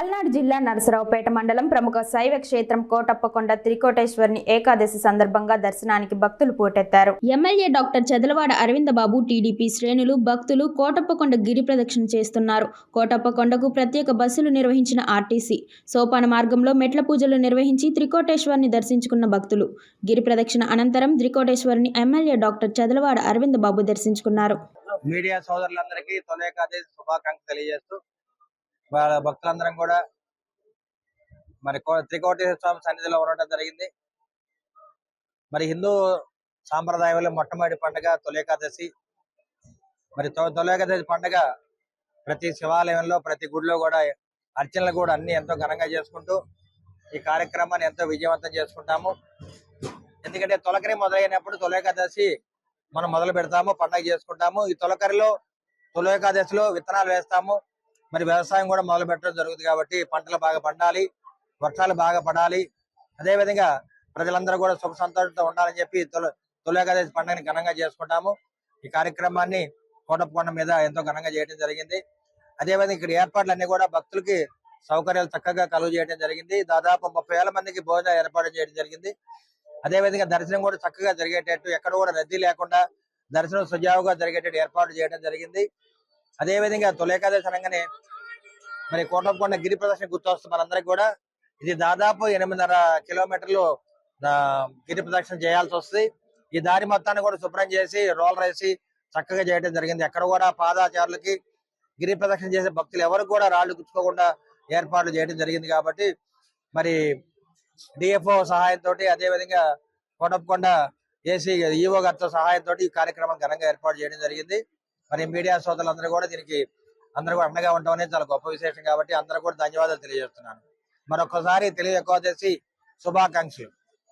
పల్నాడు జిల్లా నరసరావుపేట మండలం ప్రముఖ శైవ క్షేత్రం కోటప్పకొండ త్రికోటేశ్వరిని ఏకాదశి సందర్భంగా దర్శనానికి భక్తులు పోటెత్తారు. MLA doctor Chadalavada Aravindababu TDP శ్రేణులు భక్తులు కోటప్పకొండ గిరి ప్రదక్షిణ చేస్తున్నారు. కోటప్పకొండకు ప్రత్యేక బస్సులు నిర్వహించిన ఆర్టీసీ సోపాన మార్గంలో మెట్ల పూజలు నిర్వహించి త్రికోటేశ్వరిని దర్శించుకున్న భక్తులు. గిరి ప్రదక్షిణ అనంతరం త్రికోటేశ్వరిని ఎమ్మెల్యే డాక్టర్ చదలవాడ అరవిందబాబు దర్శించుకున్నారు. మీడియా సోదరులందరికీ తొలి ఏకాదశి శుభాకాంక్షలు తెలియజేస్తూ వాళ్ళ భక్తులందరం కూడా మరి కో- త్రికోటేశ్వర స్వామి సన్నిధిలో ఉండడం జరిగింది. మరి హిందూ సాంప్రదాయంలో మొట్టమొదటి పండుగ తొలేకాదశి. మరి తొలేకాదశి పండుగ ప్రతి శివాలయంలో ప్రతి గుడిలో కూడా అర్చనలు కూడా అన్ని ఎంతో ఘనంగా చేసుకుంటూ ఈ కార్యక్రమాన్ని ఎంతో విజయవంతం చేసుకుంటాము. ఎందుకంటే తొలకరి మొదలైనప్పుడు తొలేకాదశి మనం మొదలు పెడతాము పండగ చేసుకుంటాము. ఈ తొలకరిలో తొలేకాదశిలో విత్తనాలు వేస్తాము. మరి వ్యవసాయం కూడా మొదలు పెట్టడం జరుగుతుంది కాబట్టి పంటలు బాగా పండాలి వర్షాలు బాగా పడాలి. అదే విధంగా ప్రజలందరూ కూడా సుఖ సంతోషంతో ఉండాలని చెప్పి తొలి తొలి పండుగని ఘనంగా చేసుకుంటాము. ఈ కార్యక్రమాన్ని కోటప్పకొండ మీద ఎంతో ఘనంగా చేయడం జరిగింది. అదే విధంగా ఇక్కడ ఏర్పాట్లు అన్ని కూడా భక్తులకి సౌకర్యాలు చక్కగా కలుగు చేయడం జరిగింది. దాదాపు ముప్పై వేల మందికి భోజనం ఏర్పాటు చేయడం జరిగింది. అదే విధంగా దర్శనం కూడా చక్కగా జరిగేటట్టు ఎక్కడ కూడా రద్దీ లేకుండా దర్శనం సుజావుగా జరిగేటట్టు ఏర్పాటు చేయడం జరిగింది. అదే విధంగా అనగానే మరి కోటప్పకొండ గిరి ప్రదర్శన గుర్తొస్తుంది మనందరికి కూడా. ఇది దాదాపు ఎనిమిదిన్నర కిలోమీటర్లు గిరి ప్రదక్షిణ చేయాల్సి వస్తుంది. ఈ దారి మొత్తాన్ని కూడా శుభ్రం చేసి రోలర్ వేసి చక్కగా చేయడం జరిగింది. ఎక్కడ కూడా పాదాచారులకి గిరి ప్రదక్షిణ చేసే భక్తులు ఎవరు కూడా రాళ్ళు గుచ్చుకోకుండా ఏర్పాట్లు చేయడం జరిగింది కాబట్టి మరి డిఎఫ్ఓ సహాయంతో అదే విధంగా కోటప్పకొండ ఏసీ ఈఓ గారితో సహాయంతో ఈ కార్యక్రమం ఘనంగా ఏర్పాటు చేయడం జరిగింది. మరి మీడియా సోదరులందరూ కూడా దీనికి అందరూ కూడా అండగా ఉండటం అనేది చాలా గొప్ప విశేషం కాబట్టి అందరూ కూడా ధన్యవాదాలు తెలియజేస్తున్నాను. మరొకసారి తెలియజేసి శుభాకాంక్షలు.